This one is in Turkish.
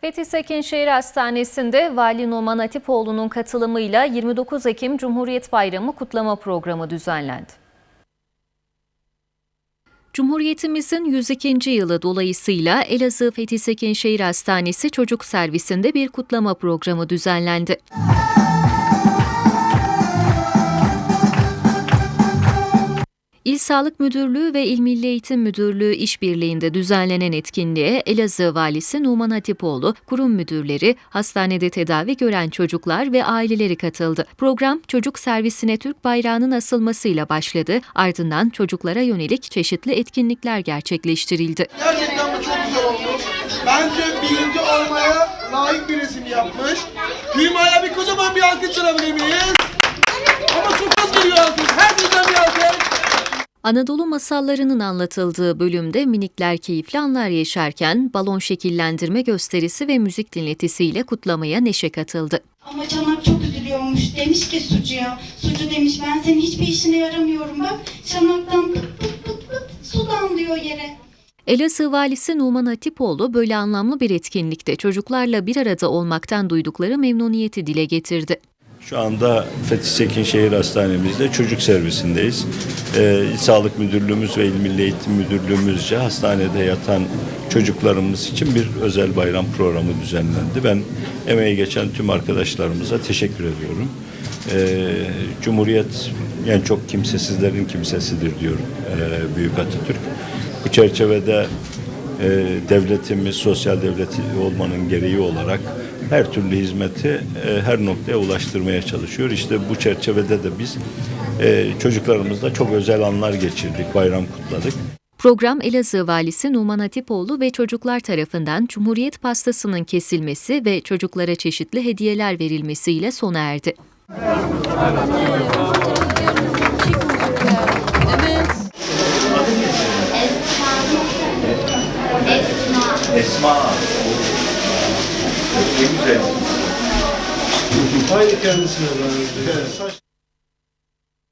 Fethi Sekinşehir Hastanesi'nde Vali Numan Hatipoğlu'nun katılımıyla 29 Ekim Cumhuriyet Bayramı kutlama programı düzenlendi. Cumhuriyetimizin 102. yılı dolayısıyla Elazığ Fethi Sekinşehir Hastanesi Çocuk Servisi'nde bir kutlama programı düzenlendi. İl Sağlık Müdürlüğü ve İl Milli Eğitim Müdürlüğü işbirliğinde düzenlenen etkinliğe Elazığ Valisi Numan Hatipoğlu, kurum müdürleri, hastanede tedavi gören çocuklar ve aileleri katıldı. Program çocuk servisine Türk bayrağının asılmasıyla başladı. Ardından çocuklara yönelik çeşitli etkinlikler gerçekleştirildi. Gerçekten bu çok güzel olmuş. Bence birinci olmaya layık bir resim yapmış. Hüma'ya bir kocaman bir alkış çalabilir miyiz? Ama çok az geliyor alkış. Herkesten bir alkış. Anadolu masallarının anlatıldığı bölümde minikler keyifli anlar yaşarken balon şekillendirme gösterisi ve müzik dinletisiyle kutlamaya neşe katıldı. Ama Çanak çok üzülüyormuş. Demiş ki Sucu'ya. Sucu demiş ben senin hiçbir işine yaramıyorum bak. Çanaktan pıt pıt pıt pıt su damlıyor yere. Elazığ valisi Numan Hatipoğlu böyle anlamlı bir etkinlikte çocuklarla bir arada olmaktan duydukları memnuniyeti dile getirdi. Şu anda Fethi Sekinşehir Hastanemizde çocuk servisindeyiz. Ee, Sağlık Müdürlüğümüz ve İl Milli Eğitim Müdürlüğümüzce hastanede yatan çocuklarımız için bir özel bayram programı düzenlendi. Ben emeği geçen tüm arkadaşlarımıza teşekkür ediyorum. Ee, Cumhuriyet en çok kimsesizlerin kimsesidir diyor ee, Büyük Atatürk. Bu çerçevede e, devletimiz sosyal devleti olmanın gereği olarak her türlü hizmeti e, her noktaya ulaştırmaya çalışıyor. İşte bu çerçevede de biz e, çocuklarımızla çok özel anlar geçirdik, bayram kutladık. Program Elazığ valisi Numan Hatipoğlu ve çocuklar tarafından Cumhuriyet pastasının kesilmesi ve çocuklara çeşitli hediyeler verilmesiyle sona erdi. Esma. Ne güzel. Aynı kendisine benziyor.